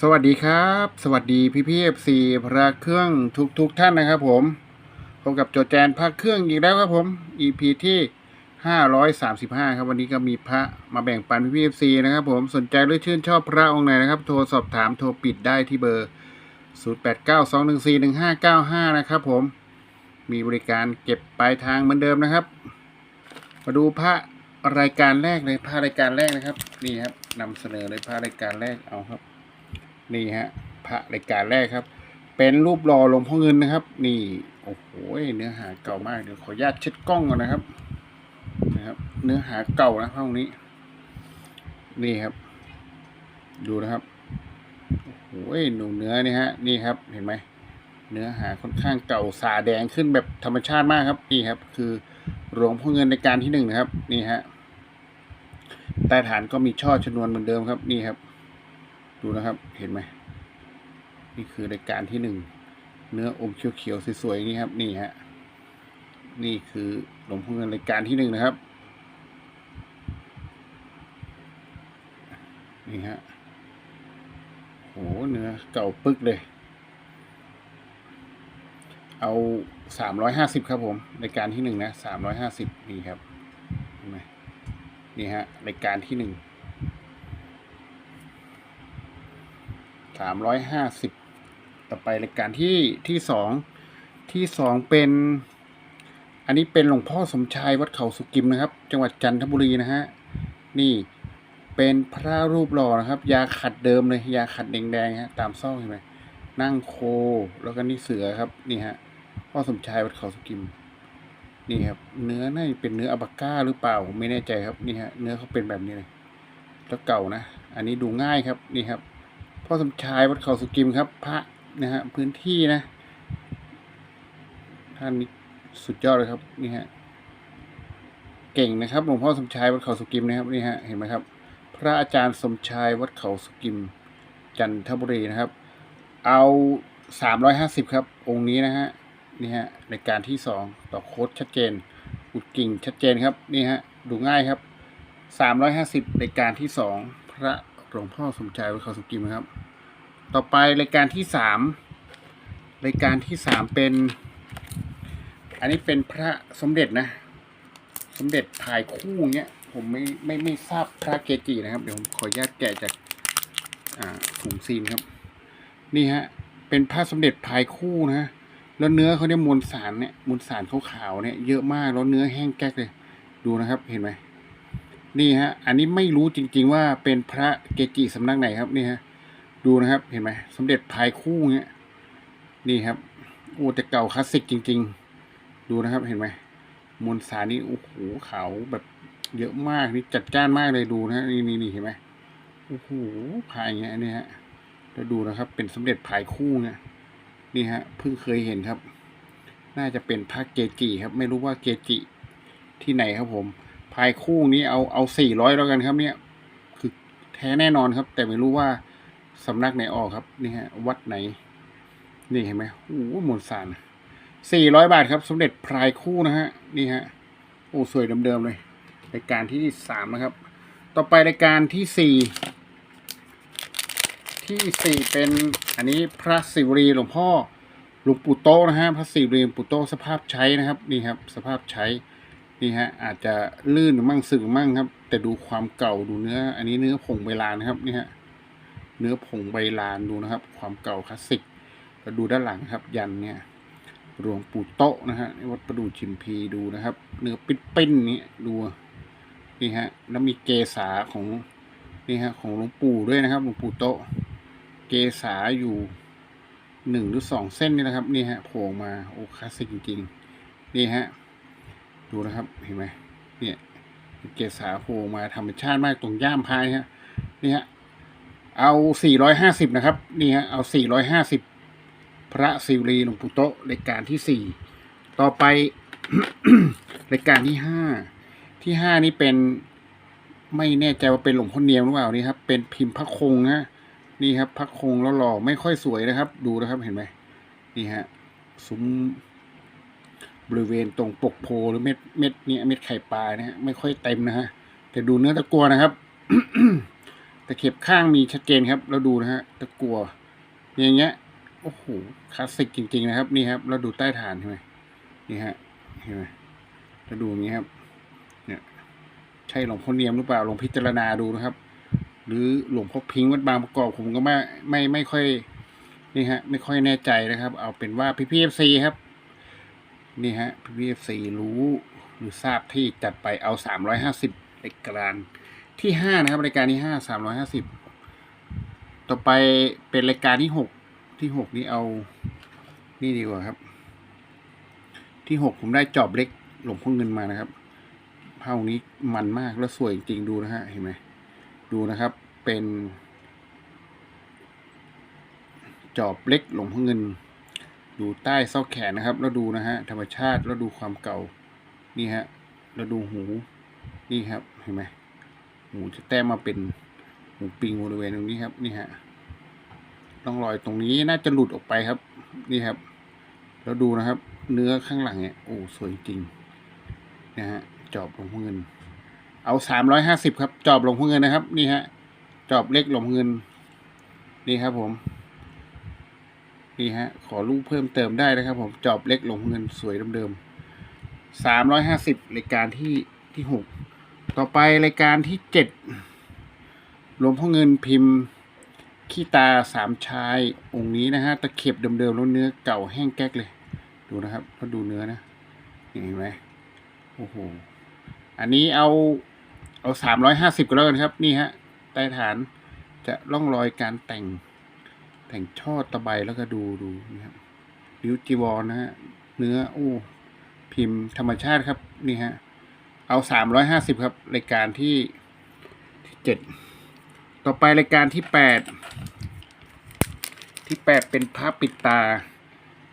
สวัสดีครับ สวัสดีพี่พี่เอฟซีพระเครื่องทุกทุกท่านนะครับผมพบกับโจแจนพระเครื่องอีกแล้วครับผม EP ที่535ครับวันนี้ก็มีพระมาแบ่งปันพี่พี่เอฟซีนะครับผมสนใจหรือชื่นชอบพระองค์ไหนนะครับ โทรสอบถามโทรปิดได้ที่เบอร์0892141595นะครับผมมีบริการเก็บปลายทางเหมือนเดิมนะครับ มาดูพระรายการแรกเลยพระรายการแรกนะครับ นี่ครับนำเสนอเลยพระรายการแรกเอาครับ นี่ฮะพระรายการแรกครับ เป็นรูปหล่อหลวงพ่อเงินนะครับ นี่โอ้โหเนื้อหาเก่ามากเดี๋ยวขออนุญาตเช็ดกล้องก่อนนะครับ นะครับ เนื้อหาเก่านะพระองนี้ นี่ครับ ดูนะครับโอ้โหหนูเนื้อนี่ฮะนี่ครับเห็นไหมเนื้อหาค่อนข้างเก่าสาแดงขึ้นแบบธรรมชาติมากครับนี่ครับ คือหลวงพ่อเงินในการที่หนึ่งนะครับ นี่ฮะใต้ฐานก็มีช่อชนวนเหมือนเดิมครับ นี่ครับ ดูนะครับเห็นไหมนี่คือรายการที่หนึ่งเนื้ออมเขียวๆสวยๆนี่ครับนี่ฮะนี่คือหลวงพ่อเงินรายการที่หนึ่งนะครับนี่ฮะโหเนื้อเก่าปึกเลย เอาสามร้อยห้าสิบครับผมรายการที่หนึ่งนะสามร้อยห้าสิบนี่ครับเห็นไหมนี่ฮะรายการที่หนึ่ง สามร้อยห้าสิบต่อไปรายการที่ที่สองที่สองเป็น อันนี้เป็นหลวงพ่อสมชายวัดเขาสุกิมนะครับ จังหวัดจันทบุรีนะฮะนี่เป็นพระรูปหล่อนะครับ ยาขัดเดิมเลยยาขัดแดงๆฮะตามซ่องเห็นไหมนั่งโคแล้วก็นี่เสือครับนี่ฮะพ่อสมชายวัดเขาสุกิม นี่ครับ เนื้อน่าจะเป็นเนื้ออับาก้าหรือเปล่าผมไม่แน่ใจครับนี่ฮะเนื้อเขาเป็นแบบนี้เลยแล้วเก่านะ อันนี้ดูง่ายครับนี่ครับ พ่อสมชายวัดเขาสุกิมครับ พระนะฮะพื้นที่นะท่านนี้สุดยอดเลยครับนี่ฮะเก่งนะครับหลวงพ่อสมชายวัดเขาสุกิมนะครับนี่ฮะเห็นไหมครับ พระอาจารย์สมชายวัดเขาสุกิม จันทบุรีนะครับ เอาสามร้อยห้าสิบครับ องค์นี้นะฮะนี่ฮะในการที่สองต่อโค้ดชัดเจนอุดกิ่งชัดเจนครับนี่ฮะดูง่ายครับสามร้อยห้าสิบในการที่สองพระ หลวงพ่อสมชายวัดเขาสกิมนะครับ ต่อไปรายการที่สามรายการที่สามเป็น อันนี้เป็นพระสมเด็จนะ สมเด็จถ่ายคู่เนี้ย ผมไม่ไม่ไม่ทราบพระเกจินะครับ เดี๋ยวผมขออนุญาตแกะจากอ่าถุงซีนครับ นี่ฮะ เป็นพระสมเด็จภายคู่นะ แล้วเนื้อเขาเนี่ยมวลสารเนี่ยมวลสารขาวๆเนี่ยเยอะมากแล้วเนื้อแห้งแก๊กเลย ดูนะครับเห็นไหม นี่ฮะ อันนี้ไม่รู้จริง ๆ ว่าเป็นพระเกจิสำนักไหนครับนี่ฮะ ดูนะครับเห็นไหมสมเด็จภายคู่เงี้ยนี่ครับโอ้แต่เก่าคลาสสิกจริง ๆ ดูนะครับเห็นไหมมวลสารนี่โอ้โหขาวแบบเยอะมากนี่จัดจ้านมากเลยดูนะนี่นี่นี่เห็นไหมโอ้โหพายเงี้ยนี่ฮะแล้วดูนะครับ เป็นสมเด็จภายคู่เนี่ยนี่ฮะเพิ่งเคยเห็นครับ น่าจะเป็นพระเกจิครับ ไม่รู้ว่าเกจิที่ไหนครับผม ภายคู่นี้เอาเอาสี่ร้อยแล้วกันครับ เนี่ย คือแท้แน่นอนครับ แต่ไม่รู้ว่าสำนักไหนออกครับ นี่ฮะ วัดไหน นี่เห็นไหมโอ้โหมวลสารสี่ร้อยบาทครับ สมเด็จพรายคู่นะฮะ นี่ฮะ โอ้สวยเดิมๆเลยรายการที่สามนะครับ ต่อไปรายการที่สี่ที่สี่เป็นอันนี้พระศิวรีหลวงพ่อหลวงปู่โตนะฮะพระศิวรีหลวงปู่โตสภาพใช้นะครับ นี่ครับ สภาพใช้ นี่ฮะอาจจะลื่นมั่งสึกมั่งครับ แต่ดูความเก่าดูเนื้อ อันนี้เนื้อผงใบลานนะครับนี่ฮะเนื้อผงใบลานดูนะครับ ความเก่าคลาสสิกแล้วดูด้านหลังครับ ยันเนี่ยหลวงปู่โตะนะฮะวัดประดูชิมพีดูนะครับ เนื้อปิ้นปิ้นนี้ดูนี่ฮะแล้วมีเกษาของนี่ฮะของหลวงปู่ด้วยนะครับหลวงปู่โตะเกษาอยู่หนึ่งหรือสองเส้นนี่นะครับนี่ฮะโผล่มาโอ้คลาสสิกจริงๆนี่ฮะ ดูนะครับเห็นไหมเนี่ยเกษาโผล่มาธรรมชาติมากตรงย่ามพายฮะนี่ฮะเอา 450 นะครับ นี่ฮะ เอา 450 พระศิวลีหลวงปู่โตรายการที่ 4 ต่อไป รายการที่ 5 ที่ 5 นี่เป็นไม่แน่ใจว่าเป็นหลวงพ่อเนียมหรือเปล่านี่ครับ เป็นพิมพ์พระคงนะนี่ครับ พระคงแล้วหล่อไม่ค่อยสวยนะครับ ดูนะครับ เห็นไหมนี่ฮะ ซุ้ม บริเวณตรงปกโพหรือเม็ดเม็ดเนี่ยเม็ดไข่ปลาเนี่ยไม่ค่อยเต็มนะฮะแต่ดูเนื้อตะกัวนะครับตะเข็บข้างมีชัดเจนครับ เราดูนะฮะตะกัวอย่างเงี้ยโอ้โหคลาสสิกจริง ๆ นะครับ นี่ครับ เราดูใต้ฐานใช่ไหมนี่ฮะเห็นไหมเราดูอย่างนี้ครับ เนี่ย ใช่หลวงพ่อเนียมหรือเปล่าลองพิจารณาดูนะครับ หรือหลวงพ่อพิงค์วัดบางประกอบผมก็ไม่ไม่ไม่ค่อยนี่ฮะ ไม่ค่อยแน่ใจนะครับ เอาเป็นว่าพี่พีเอฟซีครับ นี่ฮะพี่พีเอฟซีรู้หรือทราบที่จัดไปเอาสามร้อยห้าสิบรายการที่ห้านะครับรายการที่ห้าสามร้อยห้าสิบต่อไปเป็นรายการที่หกที่หกนี้เอา นี่ดีกว่าครับ ที่หกผมได้จอบเล็กหลงพ่อเงินมานะครับเผ่านี้มันมากแล้วสวยจริงดูนะฮะเห็นไหมดูนะครับเป็น จอบเล็กหลงพ่อเงิน ดูใต้ซอกแขนนะครับ แล้วดูนะฮะธรรมชาติแล้วดูความเก่า นี่ฮะแล้วดูหู นี่ครับเห็นไหมหูจะแต้มมาเป็นหูปิงบริเวณตรงนี้ครับนี่ฮะร่องรอยตรงนี้น่าจะหลุดออกไปครับ นี่ครับ แล้วดูนะครับ เนื้อข้างหลังเนี่ยโอ้สวยจริงนะฮะจอบหลวงพ่อเงิน เอาสามร้อยห้าสิบครับ จอบหลวงพ่อเงินนะครับ นี่ฮะจอบเล็กหลวงพ่อเงิน นี่ครับผม นี่ฮะ ขอรูปเพิ่มเติมได้นะครับ ผมจอบเล็กลงพ่อเงินสวยเดิมๆสามร้อยห้าสิบรายการที่ที่หกต่อไปรายการที่เจ็ดหลวงพ่อเงินพิมพ์ขี้ตาสามชายองค์นี้นะฮะตะเข็บเดิมๆแล้วเนื้อเก่าแห้งแก๊กเลย ดูนะครับก็ดูเนื้อนะเห็นไหมโอ้โหอันนี้เอาเอาสามร้อยห้าสิบก็แล้วกันครับ นี่ฮะใต้ฐานจะร่องรอยการแต่ง แต่งช่อตะไบแล้วก็ดูดูนี่ครับริ้วจีวรนะฮะเนื้อโอ้พิมพ์ธรรมชาติครับนี่ฮะเอาสามร้อยห้าสิบครับรายการที่ที่เจ็ดต่อไปรายการที่แปดที่แปดเป็นพระปิดตา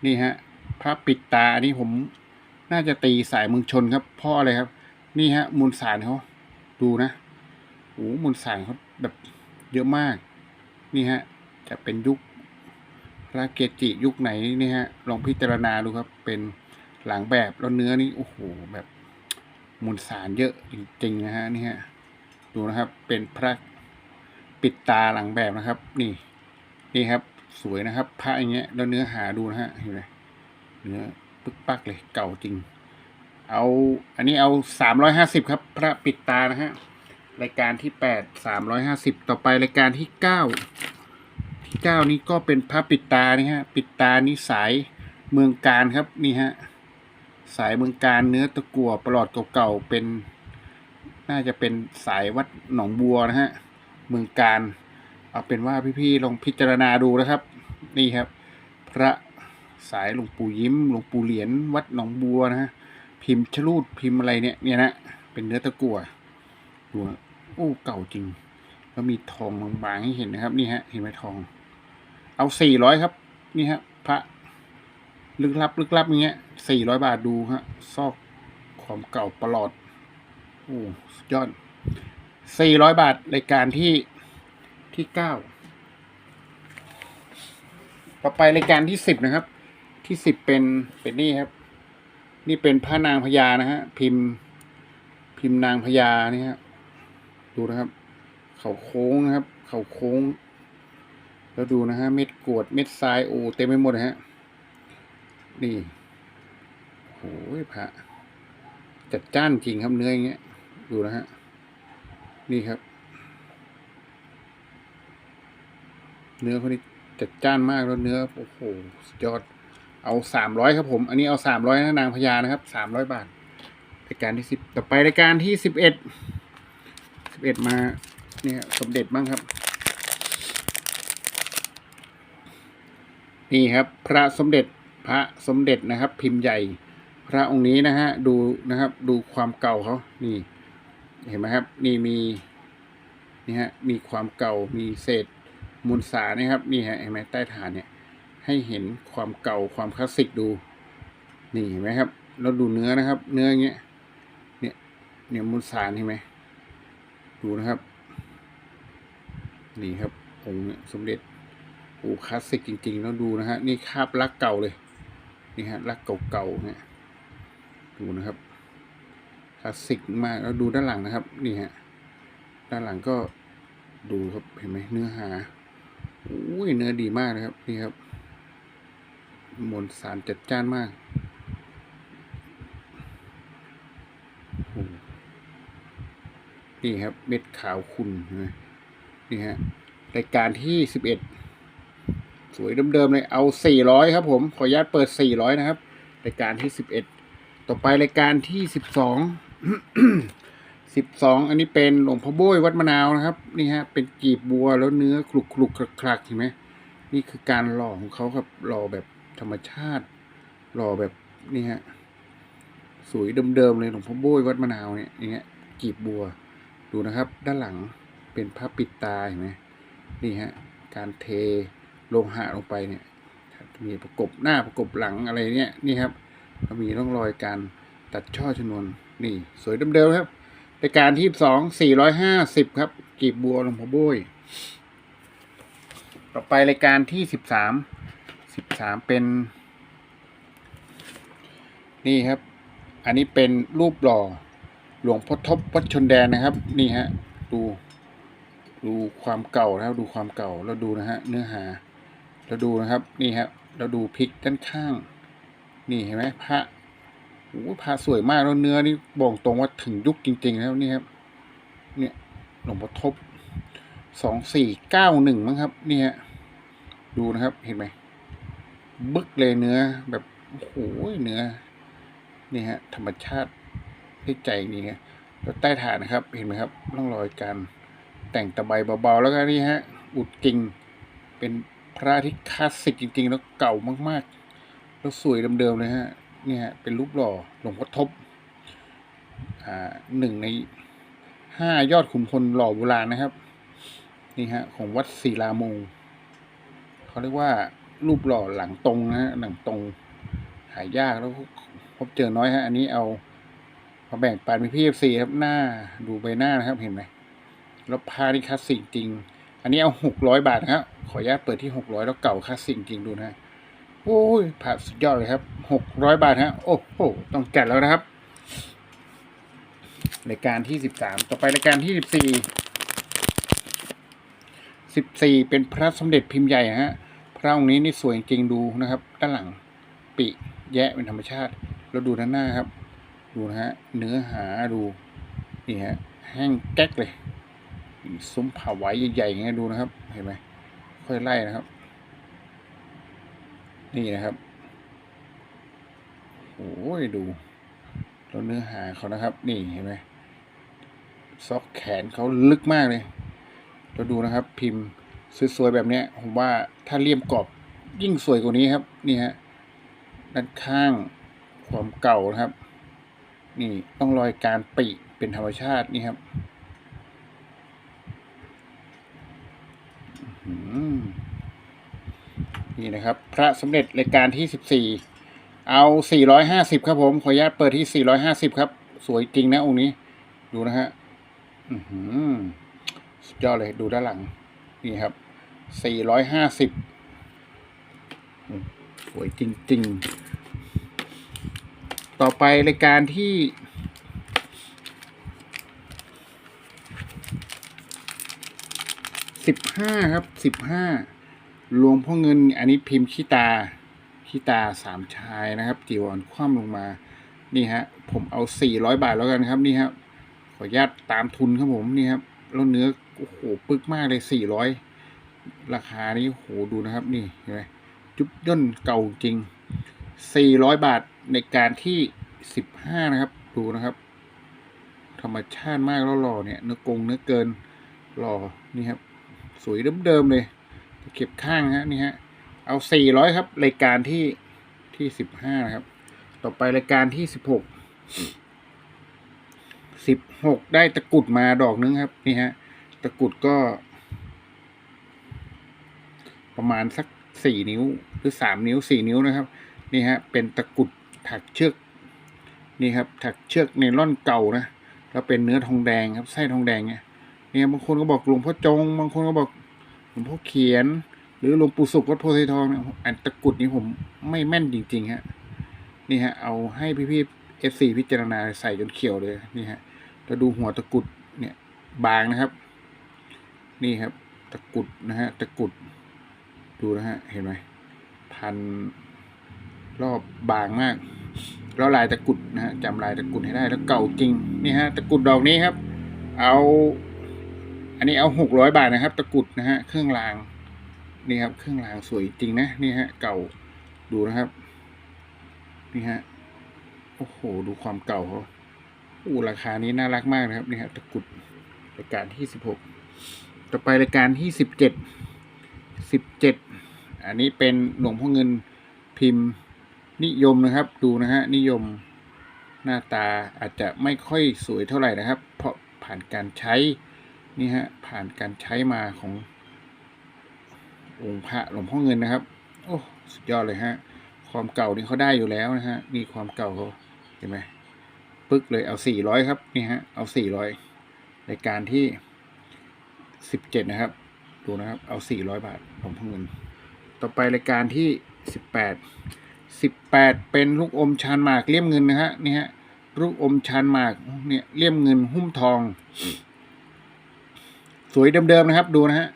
นี่ฮะพระปิดตาอันนี้ผมน่าจะตีสายเมืองชนครับพ่ออะไรครับ นี่ฮะมูลสารเขาดูนะโอ้มูลสารเขาแบบเยอะมาก นี่ฮะจะเป็นยุค พระเกจิยุคไหนนี่ฮะลองพิจารณาดูครับ เป็นหลังแบบแล้วเนื้อนี่โอ้โหแบบมูลสารเยอะจริงๆนะฮะนี่ฮะดูนะครับเป็นพระปิดตาหลังแบบนะครับ นี่นี่ครับ สวยนะครับ พระอย่างเงี้ยแล้วเนื้อหาดูนะฮะเห็นไหมเนื้อปึ๊กปักเลยเก่าจริง เอาอันนี้เอาสามร้อยห้าสิบครับ พระปิดตานะฮะรายการที่แปดสามร้อยห้าสิบต่อไปรายการที่เก้า เก้านี้ก็เป็นพระปิดตานี่ฮะ ปิดตานี่สายเมืองการครับนี่ฮะ สายเมืองการเนื้อตะกั่วประหลอดเก่าๆเป็น น่าจะเป็นสายวัดหนองบัวนะฮะ เมืองการ เอาเป็นว่าพี่ๆลองพิจารณาดูนะครับ นี่ครับ พระสายหลวงปู่ยิ้มหลวงปู่เหรียญวัดหนองบัวนะฮะพิมพ์ชลูดพิมพ์อะไรเนี่ยเนี่ยนะเป็นเนื้อตะกั่วดูนะโอ้เก่าจริงแล้วมีทองบางๆให้เห็นนะครับ นี่ฮะเห็นไหมทอง เอาสี่ร้อยครับ นี่ฮะพระลึกลับ ลึกลับอย่างเงี้ยสี่ร้อยบาทดูฮะ ซอกความเก่าประหลอดโอ้ยอดสี่ร้อยบาทรายการที่ที่เก้าต่อไปรายการที่สิบนะครับ ที่สิบเป็นเป็นนี่ครับ นี่เป็นพระนางพญานะฮะ พิมพ์ พิมพ์นางพญานี่ฮะดูนะครับ เขาโค้งนะครับ เขาโค้ง แล้วดูนะฮะเม็ดกรวดเม็ดทรายโอ้เต็มไปหมดฮะ นี่โอ้ยพระจัดจ้านจริงครับเนื้ออย่างเงี้ย ดูนะฮะ นี่ครับ เนื้อเขานี่จัดจ้านมากแล้วเนื้อโอ้โหสุดยอดเอาสามร้อยครับผม อันนี้เอาสามร้อยนะนางพญานะครับสามร้อยบาทรายการที่สิบต่อไปรายการที่สิบเอ็ดสิบเอ็ดมาเนี่ยสมเด็จบ้างครับ นี่ครับ พระสมเด็จพระสมเด็จนะครับ พิมพ์ใหญ่ พระองค์นี้นะฮะดูนะครับดูความเก่าเขานี่ เห็นไหมครับ นี่มีนี่ฮะมีความเก่ามีเศษมูลสารนะครับ นี่ฮะเห็นไหมใต้ฐานเนี่ย ให้เห็นความเก่าความคลาสสิกดู นี่เห็นไหมครับแล้วดูเนื้อนะครับ เนื้ออย่างเงี้ยเนี่ยเนี่ยมูลสารเห็นไหมดูนะครับ นี่ครับองค์นี่ยสมเด็จ โอ้คลาสสิกจริงๆแล้วดูนะฮะนี่คาบลักเก่าเลย นี่ฮะลักเก่าๆเนี่ยดูนะครับคลาสสิกมากแล้วดูด้านหลังนะครับ นี่ฮะด้านหลังก็ดูครับเห็นไหมเนื้อหาอุ้ยเนื้อดีมากนะครับนี่ครับมวลสารจัดจ้านมากอ้โหนี่ครับเม็ดขาวขุ่นนไหมนี่ฮะรายการที่สิบเอ็ด สวยเดิมๆเลยเอาสี่ร้อยครับผมขออนุญาตเปิดสี่ร้อยนะครับรายการที่สิบเอ็ดต่อไปรายการที่สิบสองสิบสองอันนี้เป็นหลวงพ่อโบยวัดมะนาวนะครับนี่ฮะเป็นกีบบัวแล้วเนื้อคลุกคลุกคลักคลักเห็นไหมนี่คือการหล่อของเขาครับหล่อแบบธรรมชาติหล่อแบบนี่ฮะสวยเดิมๆเลยหลวงพ่อโบยวัดมะนาวเนี่ยอย่างเงี้ยกีบบัวดูนะครับ ด้านหลังเป็นผ้าปิดตาเห็นไหมนี่ฮะการเท โลหะลงไปเนี่ยมีประกบหน้าประกบหลังอะไรเนี่ยนี่ครับก็มีร่องรอยการตัดช่อชนวนนี่ สวยเดิมๆครับรายการที่สองสี่ร้อยห้าสิบครับกีบบัวหลวงพ่อโบยต่อไปรายการที่สิบสามสิบสามเป็น นี่ครับ อันนี้เป็นรูปหล่อหลวงพ่อทบวัดชนแดนนะครับ นี่ฮะ ดู ดูความเก่านะครับดูความเก่าแล้วดูนะฮะเนื้อหา แล้วดูนะครับนี่ครับเราดูพลิกด้านข้าง นี่เห็นไหมพระโอ้พระสวยมากแล้วเนื้อนี่บอกตรงว่าถึงยุคจริง ๆ แล้วนี่ครับ เนี่ยหลวงพ่อทบสองสี่เก้าหนึ่งมั้งครับ เนี่ย ดูนะครับเห็นไหมบึกเลยเนื้อแบบโอ้โหเนื้อนี่ฮะ ธรรมชาติให้ใจนี่ฮะแล้วใต้ฐานนะครับ เห็นไหมครับร่องรอยการแต่งตะไบเบาๆแล้วก็นี่ฮะ อุดกิ่งเป็น พระที่คลาสสิกจริงๆ แล้วเก่ามากๆ แล้วสวยเดิมๆเลยฮะ เนี่ยเป็นรูปหล่อหลวงพ่อทบ อ่าหนึ่งในห้ายอดขุนพลหล่อโบราณนะครับ นี่ฮะ ของวัดศิลามงเขาเรียกว่ารูปหล่อหลังตรงนะฮะหลังตรงหายากแล้วพบเจอน้อยฮะ อันนี้เอามาแบ่งปันเป็นพี่เอฟซีครับหน้าดูใบหน้านะครับเห็นไหมแล้วพาที่คลาสสิกจริง อันนี้เอาหกร้อยบาทครับขออนุญาตเปิดที่หกร้อยแล้วเก่าคลาสสิกจริงดูนะฮะโอ้ยผ่าสุดยอดเลยครับหกร้อยบาทฮะโอ้โหต้องจัดแล้วนะครับรายการที่สิบสามต่อไปรายการที่สิบสี่สิบสี่เป็นพระสมเด็จพิมพ์ใหญ่ฮะพระองค์นี้นี่สวยจริงดูนะครับ ด้านหลังปีแยะเป็นธรรมชาติ แล้วดูด้านหน้าครับ ดูนะฮะเนื้อหาดูนี่ฮะแห้งแก๊กเลย ซุ้มผ่าไว้ใหญ่ๆอย่างเงี้ยดูนะครับ เห็นไหมค่อยไล่นะครับ นี่นะครับโอ้ยดูแล้วเนื้อหาเขานะครับ นี่เห็นไหมซอกแขนเขาลึกมากเลยเราดูนะครับ พิมพ์สวยๆแบบเนี้ยผมว่าถ้าเลี่ยมกรอบยิ่งสวยกว่านี้ครับ นี่ฮะด้านข้างความเก่านะครับ นี่ต้องรอยการปีเป็นธรรมชาตินี่ครับอื้อหือ นี่นะครับ พระสมเด็จรายการที่สิบสี่เอาสี่ร้อยห้าสิบครับผมขออนุญาตเปิดที่สี่ร้อยห้าสิบครับ สวยจริงนะองค์นี้ ดูนะฮะอือหือสุดยอดเลยดูด้านหลัง นี่ครับสี่ร้อยห้าสิบสวยจริง ๆ ต่อไปรายการที่ สิบห้าครับสิบห้าหลวงพ่อเงินอันนี้พิมพ์ขี้ตาขี้ตาสามชายนะครับจีวรคว่ำลงมานี่ฮะผมเอาสี่ร้อยบาทแล้วกันครับนี่ครับขออนุญาตตามทุนครับผมนี่ครับแล้วเนื้อโอ้โหปึกมากเลยสี่ร้อยราคานี้โอ้โหดูนะครับนี่เห็นไหมจุ๊บย่นเก่าจริงสี่ร้อยบาทในการที่สิบห้านะครับ ดูนะครับ ธรรมชาติมากแล้วหล่อเนี่ยเนื้อกงเนื้อเกินหล่อนี่ครับ สวยเดิมๆเลยเก็บข้างฮะนี่ฮะ เอาสี่ร้อยครับ รายการที่ที่สิบห้านะครับ ต่อไปรายการที่สิบหกสิบหกได้ตะกรุดมาดอกนึงครับ นี่ฮะ ตะกรุดก็ ประมาณสักสี่นิ้ว หรือสามนิ้วสี่นิ้วนะครับ นี่ฮะ เป็นตะกรุดถักเชือก นี่ครับ ถักเชือกในร่อนเก่านะ แล้วเป็นเนื้อทองแดงครับ ไส้ทองแดงเนี่ย เนี่ยบางคนก็บอกหลวงพ่อจง บางคนก็บอกหลวงพ่อเขียน หรือหลวงปู่สุขวัดโพธิ์ไทยทองเนี่ยอันตะกุดนี้ผมไม่แม่นจริงๆฮะนี่ฮะเอาให้พี่ๆเอฟซีพิจารณาใส่จนเขียวเลยนี่ฮะเราดูหัวตะกุดเนี่ยบางนะครับ นี่ครับ ตะกุดนะฮะตะกุด ดูนะฮะเห็นไหมพันรอบบางมากแล้วลายตะกุดนะฮะจำลายตะกุดให้ได้แล้วเก่าจริงนี่ฮะตะกุดดอกนี้ครับ เอา อันนี้เอาหกร้อยบาทนะครับ ตะกรุดนะฮะเครื่องรางนี่ครับ เครื่องรางสวยจริงนะนี่ฮะ เก่าดูนะครับ นี่ฮะโอ้โหดูความเก่าเขาอู้ราคานี้น่ารักมากนะครับ นี่ฮะตะกรุดรายการที่สิบหกต่อไปรายการที่สิบเจ็ดสิบเจ็ดอันนี้เป็นหลวงพ่อเงินพิมพ์นิยมนะครับ ดูนะฮะนิยมหน้าตาอาจจะไม่ค่อยสวยเท่าไหร่นะครับ เพราะผ่านการใช้ นี่ฮะ ผ่านการใช้มาขององค์พระหลวงพ่อเงินนะครับ โอ้สุดยอดเลยฮะ ความเก่านี่เขาได้อยู่แล้วนะฮะนี่ความเก่าเขาเห็นไหมปึ๊กเลยเอาสี่ร้อยครับนี่ฮะเอาสี่ร้อยรายการที่สิบเจ็ดนะครับ ดูนะครับเอาสี่ร้อยบาทหลวงพ่อเงิน ต่อไปรายการที่สิบแปดสิบแปดเป็นลูกอมชานหมากเลี่ยมเงินนะฮะนี่ฮะลูกอมชานหมากเนี่ยเลี่ยมเงินหุ้มทอง สวยเดิมๆนะครับ ดูนะฮะ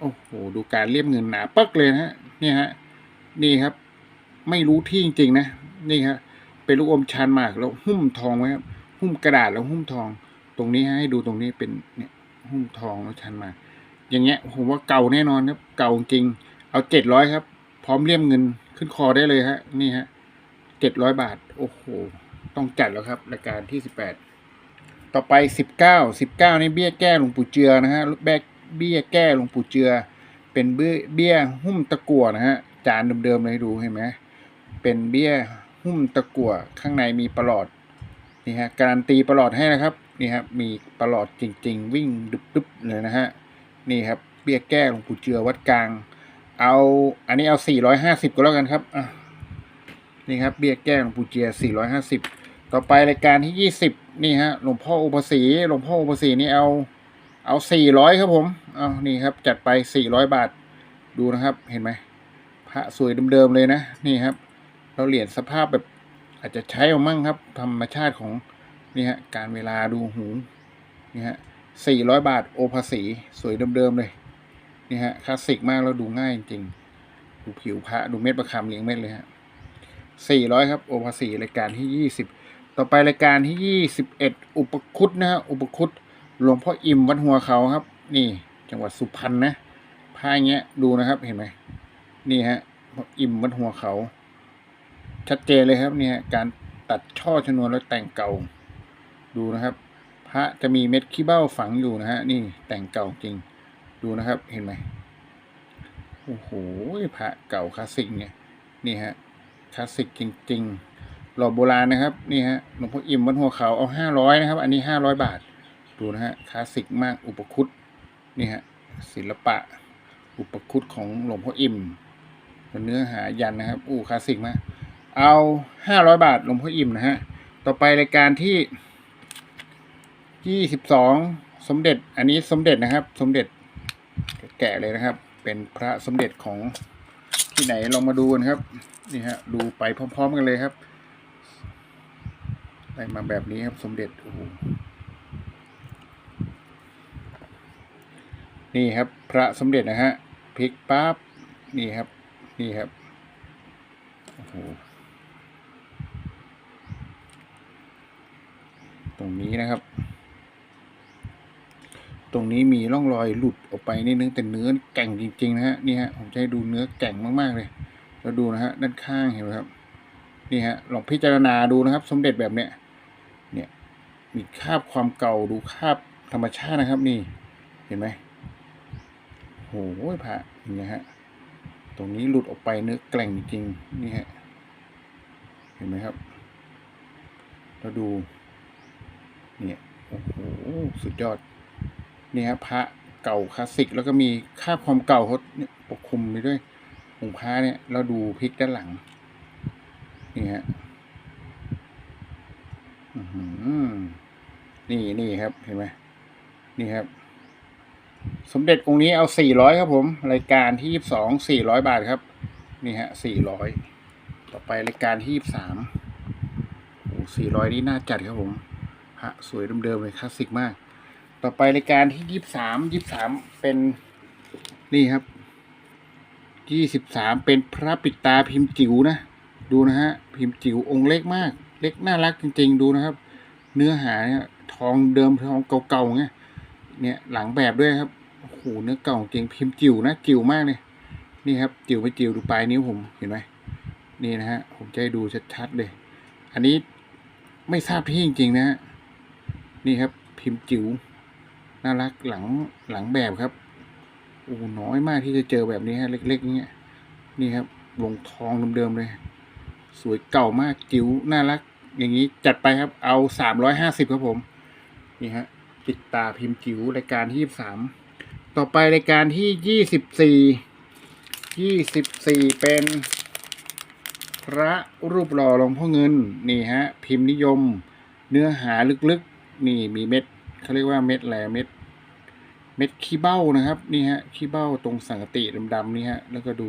โอ้โหดูการเลี่ยมเงินหนาปักเลยนะฮะนี่ฮะนี่ครับ ไม่รู้ที่จริงๆนะนี่ครับเป็นลูกอมชานมากแล้วหุ้มทองไว้ครับหุ้มกระดาษแล้วหุ้มทอง ตรงนี้ให้ดูตรงนี้เป็นเนี่ยหุ้มทองแล้วชานมากอย่างเงี้ยผมว่าเก่าแน่นอนครับ เก่าจริง เอาเจ็ดร้อยครับ พร้อมเลี่ยมเงินขึ้นคอได้เลยฮะ นี่ฮะเจ็ดร้อยบาท โอ้โห ต้องจัดแล้วครับรายการที่สิบแปด ต่อไปสิบเก้าสิบเก้านี่เบี้ยแก้หลวงปู่เจือนะฮะแบกเบี้ยแก้หลวงปู่เจือ เป็นเบี้ยเบี้ยหุ้มตะกั่วนะฮะจานเดิมๆเลยดูเห็นไหมเป็นเบี้ยหุ้มตะกั่วข้างในมีประหลอดนี่ฮะการันตีประหลอดให้นะครับนี่ครับมีประหลอดจริง ๆ วิ่งดึบๆเลยนะฮะนี่ครับเบี้ยแก้หลวงปู่เจือวัดกลาง เอาอันนี้เอา 450 ก็แล้วกันครับนี่ครับเบี้ยแก้หลวงปู่เจือ450 ต่อไปรายการที่20นี่ฮะหลวงพ่ออุปสีหลวงพ่ออุปสีนี่เอาเอา400ครับผมเอานี่ครับจัดไป400บาทดูนะครับเห็นไหมพระสวยเดิมๆเลยนะนี่ครับ เราเหรียญสภาพแบบอาจจะใช้เอามั่งครับ ธรรมชาติของนี่ฮะการเวลาดูหูนี่ฮะ400บาทโอภาษีสวยเดิมๆเลยนี่ฮะคลาสสิกมากแล้วดูง่ายจริงดูผิวพระดูเม็ดประคำเลี้ยงเม็ดเลยฮะ400ครับโอภาษีรายการที่20 ต่อไปรายการที่21อุปคุตนะฮะอุปคุตหลวงพ่ออิ่มวัดหัวเขาครับ นี่ จังหวัดสุพรรณนะผ้าเงี้ยดูนะครับเห็นไหมนี่ฮะพ่ออิ่มวัดหัวเขา ชัดเจนเลยครับนี่ยการตัดช่อชนวนแล้วแต่งเก่า ดูนะครับ พระจะมีเม็ดขี้เบ้าฝังอยู่นะฮะนี่แต่งเก่าจริง ดูนะครับเห็นไหมโอ้โหพระเก่าคลาสสิกเนี่ยนี่ฮะคลาสสิกจริง ๆ หล่อโบราณนะครับนี่ฮะหลวงพ่ออิ่มวัดหัวเขาเอาห้าร้อยนะครับ อันนี้ห้าร้อยบาท ดูนะฮะคลาสสิกมากอุปคุตนี่ฮะศิลปะ อุปคุตของหลวงพ่ออิ่มเป็นเนื้อหายันนะครับอู้คลาสสิกมากเอาห้าร้อยบาทหลวงพ่ออิ่มนะฮะต่อไปรายการที่ยี่สิบสองสมเด็จ อันนี้สมเด็จนะครับ สมเด็จแกะเลยนะครับ เป็นพระสมเด็จของที่ไหนลองมาดูกันครับ นี่ฮะ ดูไปพร้อม ๆ กันเลยครับ ได้มาแบบนี้ครับสมเด็จโอ้โหนี่ครับ พระสมเด็จนะฮะพลิกปั๊บนี่ครับ นี่ครับโอ้โหตรงนี้นะครับ ตรงนี้มีร่องรอยหลุดออกไปนิดนึงแต่เนื้อแก่งจริงๆนะฮะนี่ฮะผมจะให้ดูเนื้อแก่งมากๆเลยแล้วดูนะฮะด้านข้างเห็นไหมครับนี่ฮะลองพิจารณาดูนะครับ สมเด็จแบบเนี้ย มีคาบความเก่าดูคาบธรรมชาตินะครับนี่เห็นไหมโอ้โหพระอย่างเงี้ยฮะตรงนี้หลุดออกไปเนื้อแกร่งจริงๆนี่ฮะเห็นไหมครับแล้วดูเนี่ยโอ้โหสุดยอดนี่ฮะพระเก่าคลาสสิก แล้วก็มีคาบความเก่าเขาปกคลุมไปด้วยองค์พระเนี่ยแล้วดูพลิกด้านหลังนี่ฮะอื้อหือ นี่นี่ครับเห็นไหมนี่ครับ สมเด็จองค์นี้เอาสี่ร้อยครับผม รายการที่ยี่สิบสองสี่ร้อยบาทครับ นี่ฮะสี่ร้อยต่อไปรายการที่ยี่สิบสามโอ้สี่ร้อยนี่น่าจัดครับผมพระสวยเดิมๆเลยคลาสสิกมาก ต่อไปรายการที่ยี่สามยี่สามเป็นนี่ครับยี่สิบสามเป็นพระปิดตาพิมพ์จิ๋วนะ ดูนะฮะ พิมพ์จิ๋วองค์เล็กมาก เล็กน่ารักจริง ๆ ดูนะครับ เนื้อหาเนี่ย ทองเดิมทองเก่าๆเงี้ยเนี่ยหลังแบบด้วยครับโอ้โหเนื้อเก่าจริงพิมพ์จิ๋วนะจิ๋วมากเลยนี่ครับจิ๋วไปจิ๋วดูปลายนิ้วผมเห็นไหมนี่นะฮะผมจะให้ดูชัดๆเลย อันนี้ไม่ทราบที่จริงๆนะฮะนี่ครับพิมพ์จิ๋วน่ารักหลังหลังแบบครับโอ้น้อยมากที่จะเจอแบบนี้ฮะเล็กๆเงี้ยนี่ครับวงทองเดิมๆเลย สวยเก่ามากจิ๋วน่ารัก อย่างนี้จัดไปครับเอาสามร้อยห้าสิบครับผม นี่ฮะปิดตาพิมพ์จิ๋วรายการที่สามต่อไปรายการที่ยี่สิบสี่ยี่สิบสี่เป็นพระรูปหล่อหลวงพ่อเงินนี่ฮะพิมพ์นิยม เนื้อหาลึกๆ นี่มีเม็ดเขาเรียกว่าเม็ดแหลเม็ด เม็ดขี้เบ้านะครับ นี่ฮะขี้เบ้าตรงสังกติดำๆนี่ฮะแล้วก็ดู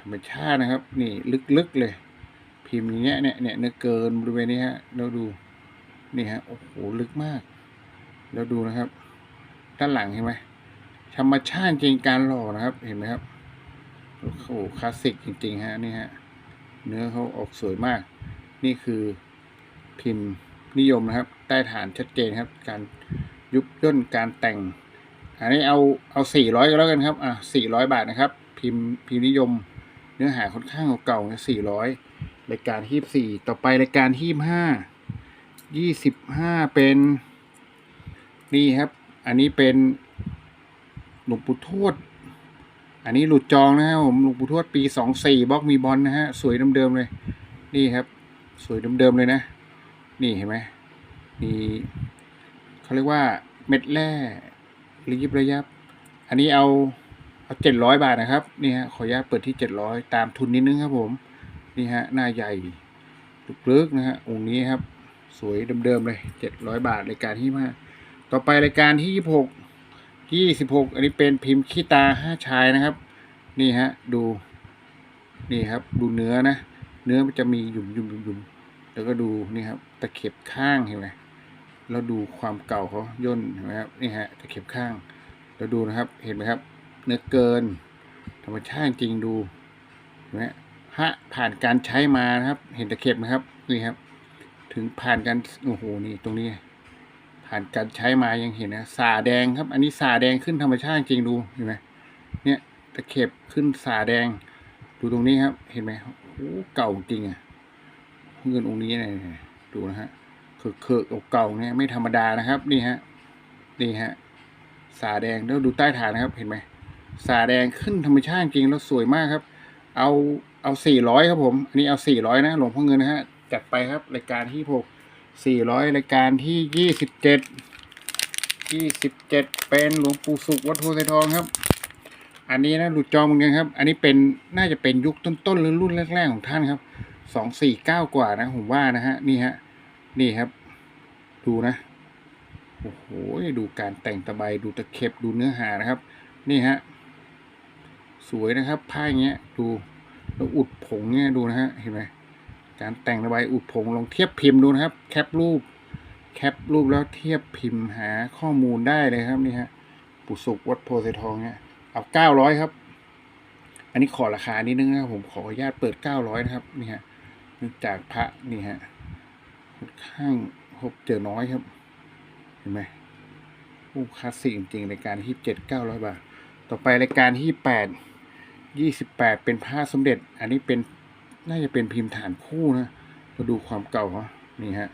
ธรรมชาตินะครับ นี่ลึกๆเลย พิมพ์อย่างเงี้ยเนี่ยเนี่ยเนื้อเกินบริเวณนี้ฮะแล้วดูนี่ฮะโอ้โหลึกมาก แล้วดูนะครับ ด้านหลังเห็นไหมธรรมชาติจริงการหล่อนะครับ เห็นไหมครับโอ้โหคลาสสิกจริงๆฮะนี่ฮะเนื้อเขาออกสวยมาก นี่คือพิมพ์นิยมนะครับ ใต้ฐานชัดเจนครับ การยุบย่นการแต่ง อันนี้เอาเอาสี่ร้อยก็แล้วกันครับ อะสี่ร้อยบาทนะครับ พิมพ์พิมพ์นิยม เนื้อหาค่อนข้างเก่าๆนะสี่ร้อยรายการที่สี่ต่อไปรายการที่ห้ายี่สิบห้าเป็น นี่ครับ อันนี้เป็นหลวงปู่ทวด อันนี้หลุดจองนะครับผมหลวงปู่ทวดปีสองสี่บล็อกมีบอลนะฮะสวยเดิมๆเลย นี่ครับ สวยเดิมๆเลยนะ นี่เห็นไหมมีเขาเรียกว่าเม็ดแร่ระยิบระยับ อันนี้เอาเอาเจ็ดร้อยบาทนะครับนี่ฮะขออนุญาตเปิดที่เจ็ดร้อยตามทุนนิดนึงครับผมนี่ฮะหน้าใหญ่ลึกๆนะฮะองค์นี้ครับ สวยเดิมๆเลยเจ็ดร้อยบาทรายการที่ห้า ต่อไปรายการที่ยี่หกยี่สิบหกอันนี้เป็นพิมพ์ขี้ตาห้าชายนะครับ นี่ฮะ ดู นี่ครับ ดูเนื้อนะ เนื้อมันจะมีหยุ่มหยุ่มหยุ่มหยุ่มแล้วก็ดูนี่ครับ ตะเข็บข้างเห็นไหมแล้วดูความเก่าเขาย่นเห็นไหมครับนี่ฮะตะเข็บข้างแล้วดูนะครับ เห็นไหมครับ เนื้อเกิน ธรรมชาติจริงดูเห็นไหมพระผ่านการใช้มานะครับ เห็นตะเข็บนะครับ นี่ครับ ถึงผ่านการโอ้โหนี่ตรงนี้ ผ่านการใช้มายังเห็นนะสาแดงครับ อันนี้สาแดงขึ้นธรรมชาติจริงดูเห็นไหมเนี่ยตะเข็บขึ้นสาแดง ดูตรงนี้ครับ เห็นไหมโอ้เก่าจริงอะเงินองค์นี้เนี่ยดูนะฮะเคอะๆเก่าเนี่ยไม่ธรรมดานะครับนี่ฮะนี่ฮะสาแดงแล้วดูใต้ฐานนะครับเห็นไหมสาแดงขึ้นธรรมชาติจริงแล้วสวยมากครับ เอาเอาสี่ร้อยครับผม อันนี้เอาสี่ร้อยนะหลวงพ่อเงินนะฮะจัดไปครับรายการที่หก สี่ร้อยรายการที่ยี่สิบเจ็ดยี่สิบเจ็ดเป็นหลวงปู่สุขวัดโพธิ์ทองครับ อันนี้นะหลุดจองเหมือนกันครับ อันนี้เป็นน่าจะเป็นยุคต้นๆหรือรุ่นแรกๆของท่านครับสองสี่เก้ากว่านะผมว่านะฮะนี่ฮะนี่ครับ ดูนะโอ้โหดูการแต่งตะไบดูตะเข็บดูเนื้อหานะครับ นี่ฮะสวยนะครับผ้าอย่างเงี้ยดูแล้วอุดผงเงี้ยดูนะฮะเห็นไหม การแต่งตะไบอุดผงลองเทียบพิมพ์ดูนะครับ แคปรูป แคปรูปแล้วเทียบพิมพ์หาข้อมูลได้เลยครับนี่ฮะปุสุกวัดโพไซทองเนี่ยเอาเก้าร้อยครับ อันนี้ขอราคานิดนึงนะครับผมขออนุญาตเปิดเก้าร้อยนะครับนี่ฮะจากพระนี่ฮะค่อนข้างพบเจอน้อยครับ เห็นไหมโอ้คลาสสิกจริงๆรายการที่เจ็ดเก้าร้อยบาท ต่อไปรายการที่แปดยี่สิบแปดเป็นผ้าสมเด็จ อันนี้เป็น น่าจะเป็นพิมพ์ฐานคู่นะเราดูความเก่าเขานี่ฮะ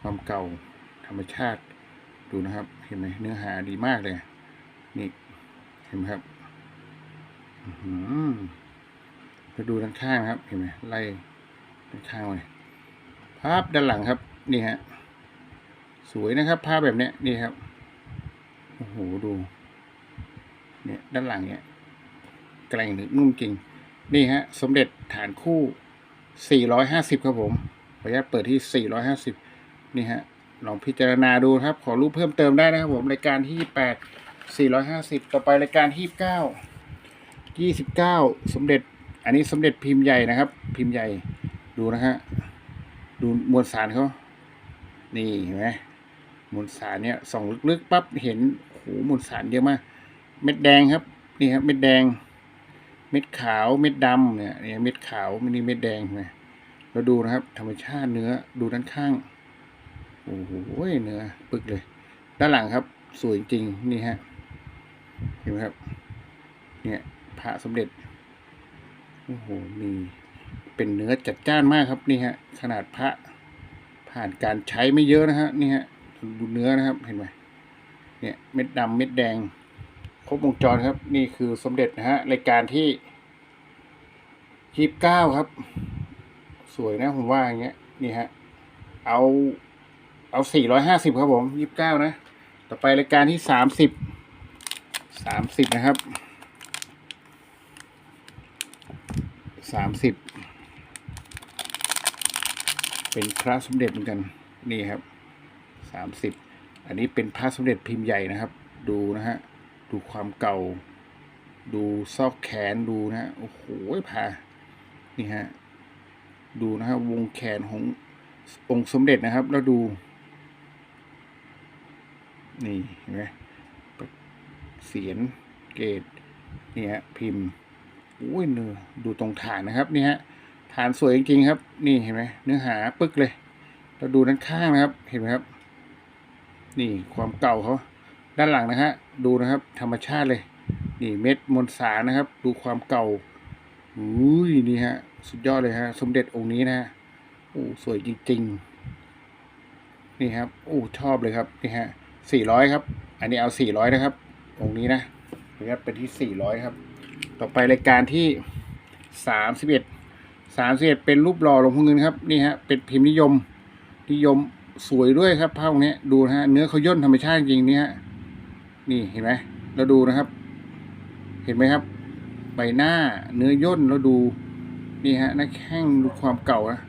ความเก่าธรรมชาติดูนะครับ เห็นไหมเนื้อหาดีมากเลย นี่เห็นไหมครับอือหือไปดูด้านข้างครับ เห็นไหมไล่ด้านข้างเลยภาพด้านหลังครับ นี่ฮะสวยนะครับ ภาพแบบเนี้ยนี่ครับโอ้โหดู เนี่ยด้านหลังเนี่ยแกร่งหนึกนุ่มจริง นี่ฮะ สมเด็จฐานคู่ 450 ครับผมขออนุญาตเปิดที่ 450 นี่ฮะ ลองพิจารณาดูครับ ขอรูปเพิ่มเติมได้นะครับผมรายการที่ 8 450 ต่อไปรายการที่ 9 29 สมเด็จ อันนี้สมเด็จพิมพ์ใหญ่นะครับ พิมพ์ใหญ่ ดูนะฮะ ดูมวลสารเขา นี่เห็นไหมมวลสารเนี่ยส่องลึกๆปั๊บเห็นโอ้โหมวลสารเยอะมาก เม็ดแดงครับ นี่ครับ เม็ดแดง เม็ดขาวเม็ดดำเนี่ยเนี่ยเม็ดขาวไม่นี่เม็ดแดงเห็นไหมแล้วดูนะครับ ธรรมชาติเนื้อดูด้านข้างโอ้โหเนื้อปึกเลย ด้านหลังครับ สวยจริงนี่ฮะเห็นไหมครับ เนี่ยพระสมเด็จโอ้โหมีเป็นเนื้อจัดจ้านมากครับนี่ฮะ ขนาดพระผ่านการใช้ไม่เยอะนะฮะนี่ฮะดูเนื้อนะครับเห็นไหมเนี่ยเม็ดดำเม็ดแดง ครบวงจรครับ นี่คือสมเด็จนะฮะรายการที่ยี่สิบเก้าครับ สวยนะผมว่าอย่างเงี้ยนี่ฮะเอาเอาสี่ร้อยห้าสิบครับผมยี่สิบเก้านะ ต่อไปรายการที่สามสิบสามสิบนะครับสามสิบเป็นพระสมเด็จเหมือนกันนี่ครับสามสิบอันนี้เป็นพระสมเด็จพิมพ์ใหญ่นะครับ ดูนะฮะ ดูความเก่า ดูซอกแขนดูนะฮะโอ้โหพานี่ฮะดูนะฮะวงแขนขององค์สมเด็จนะครับ แล้วดู นี่เห็นไหมเสียนเกตนี่ฮะพิมพ์โอ้ยเนื้อดูตรงฐานนะครับนี่ฮะฐานสวยจริงๆครับ นี่เห็นไหมเนื้อหาปึกเลยเราดูด้านข้างนะครับ เห็นไหมครับ นี่ความเก่าเขา ด้านหลังนะฮะดูนะครับ ธรรมชาติเลย นี่เม็ดมวลสานะครับ ดูความเก่าอุ้ยนี่ฮะ สุดยอดเลยฮะ สมเด็จองค์นี้นะฮะโอ้สวยจริงๆ นี่ครับโอ้ชอบเลยครับนี่ฮะสี่ร้อยครับ อันนี้เอาสี่ร้อยนะครับ องค์นี้นะนี่ครับเป็นที่สี่ร้อยครับ ต่อไปรายการที่สามสิบเอ็ดสามสิบเอ็ดเป็นรูปหล่อหลวงพ่อเงินครับนี่ฮะเป็นพิมพ์นิยมนิยมสวยด้วยครับภาพตรงนี้ดูนะฮะเนื้อเขาย่นธรรมชาติจริงนี่ฮะ นี่เห็นไหมเราดูนะครับ เห็นไหมครับ ใบหน้าเนื้อย่นแล้วดูนี่ฮะหน้าแข้งดูความเก่านะ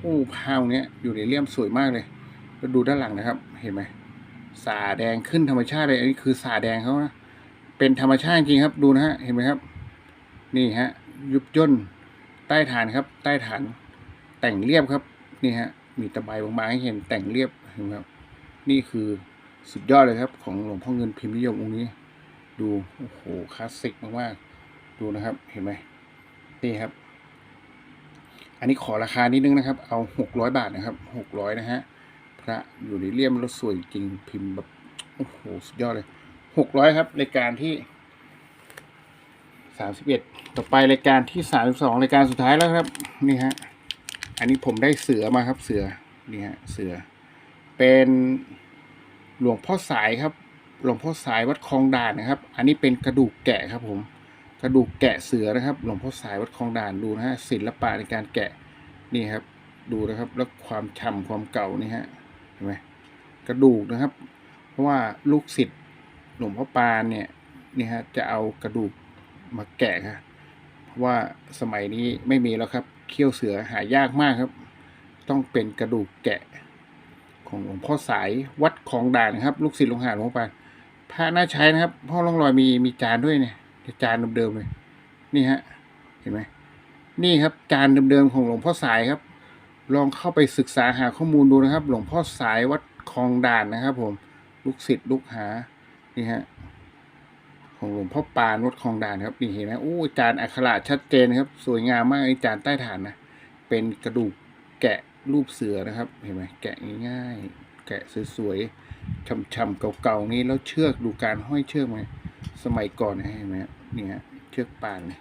โอ้ภาพเนี้ยอยู่ในเลี่ยมสวยมากเลยแล้วดูด้านหลังนะครับ เห็นไหมสาแดงขึ้นธรรมชาติเลยอันนี้คือสาแดงเขานะเป็นธรรมชาติจริงครับดูนะฮะเห็นไหมครับ นี่ฮะ ยุบย่นใต้ฐานครับ ใต้ฐาน แต่งเรียบครับ นี่ฮะมีตะไบบางๆให้เห็นแต่งเรียบเห็นไหมครับ นี่คือ สุดยอดเลยครับ ของหลวงพ่อเงินพิมพ์นิยมองค์นี้ ดูโอ้โหคลาสสิกมากๆดูนะครับเห็นไหมนี่ครับ อันนี้ขอราคานิดนึงนะครับ เอาหกร้อยบาทนะครับหกร้อยนะฮะพระอยู่ในเลี่ยมแล้วสวยจริงพิมพ์แบบโอ้โหสุดยอดเลยหกร้อยครับรายการที่สามสิบเอ็ดต่อไปรายการที่สามสิบสองรายการสุดท้ายแล้วครับ นี่ฮะอันนี้ผมได้เสือมาครับเสือนี่ฮะเสือ เป็น หลวงพ่อสายครับ หลวงพ่อสายวัดคลองด่านนะครับ อันนี้เป็นกระดูกแกะครับผม กระดูกแกะเสือนะครับ หลวงพ่อสายวัดคลองด่านดูนะฮะศิลปะในการแกะนี่ครับ ดูนะครับแล้วความฉ่ำความเก่านี่ฮะเห็นไหมกระดูกนะครับ เพราะว่าลูกศิษย์หลวงพ่อปานเนี่ยนี่ฮะจะเอากระดูกมาแกะครับเพราะว่าสมัยนี้ไม่มีแล้วครับ เขี้ยวเสือหายากมากครับ ต้องเป็นกระดูกแกะ ของหลวงพ่อสายวัดคลองด่านนะครับลูกศิษย์หลวงหาหลวงพ่อปานพระน่าใช้นะครับพ่อร่องรอยมีมีจานด้วยเนี่ยจานเดิมๆเลยนี่ฮะเห็นไหมนี่ครับจานเดิมๆของหลวงพ่อสายครับ ลองเข้าไปศึกษาหาข้อมูลดูนะครับ หลวงพ่อสายวัดคลองด่านนะครับ ผมลูกศิษย์ลูกหานี่ฮะของหลวงพ่อปานวัดคลองด่านครับนี่เห็นไหมโอ้จานอักขระชัดเจนครับ สวยงามมากไอจานใต้ฐานนะเป็นกระดูก แกะรูปเสือนะครับ เห็นไหมแกะง่ายๆ แกะสวยๆช่ำๆเก่าๆนี้แล้วเชือกดูการห้อยเชือกไหมสมัยก่อนนะเห็นไหมนี่ฮะเชือกปานเนี่ย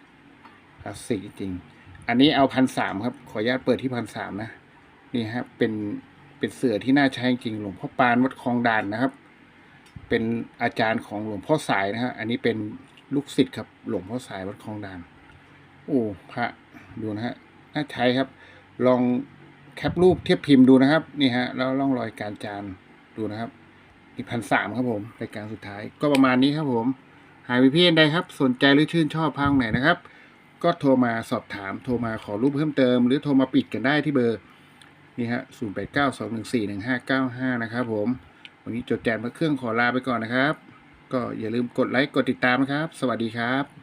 คลาสสิกจริง อันนี้เอาพันสามครับ ขออนุญาตเปิดที่พันสามนะ นี่ฮะเป็นเป็นเสือที่น่าใช้จริงหลวงพ่อปานวัดคลองด่านนะครับ เป็นอาจารย์ของหลวงพ่อสายนะฮะอันนี้เป็นลูกศิษย์ครับหลวงพ่อสายวัดคลองด่าน โอ้พระดูนะฮะน่าใช้ครับ ลอง แคปรูปเทียบพิมพ์ดูนะครับ นี่ฮะแล้วล่องรอยการจานดูนะครับอีกพันสามครับผมรายการสุดท้ายก็ประมาณนี้ครับผม หายไปพี่ใดครับ สนใจหรือชื่นชอบพังไหนนะครับ ก็โทรมาสอบถามโทรมาขอรูปเพิ่มเติม หรือโทรมาปิดกันได้ที่เบอร์นี่ฮะ0 8 9 2 1 4 1 5 9 5นะครับผม วันนี้จดแจนพระเครื่องขอลาไปก่อนนะครับ ก็อย่าลืมกดไลค์กดติดตามนะครับ สวัสดีครับ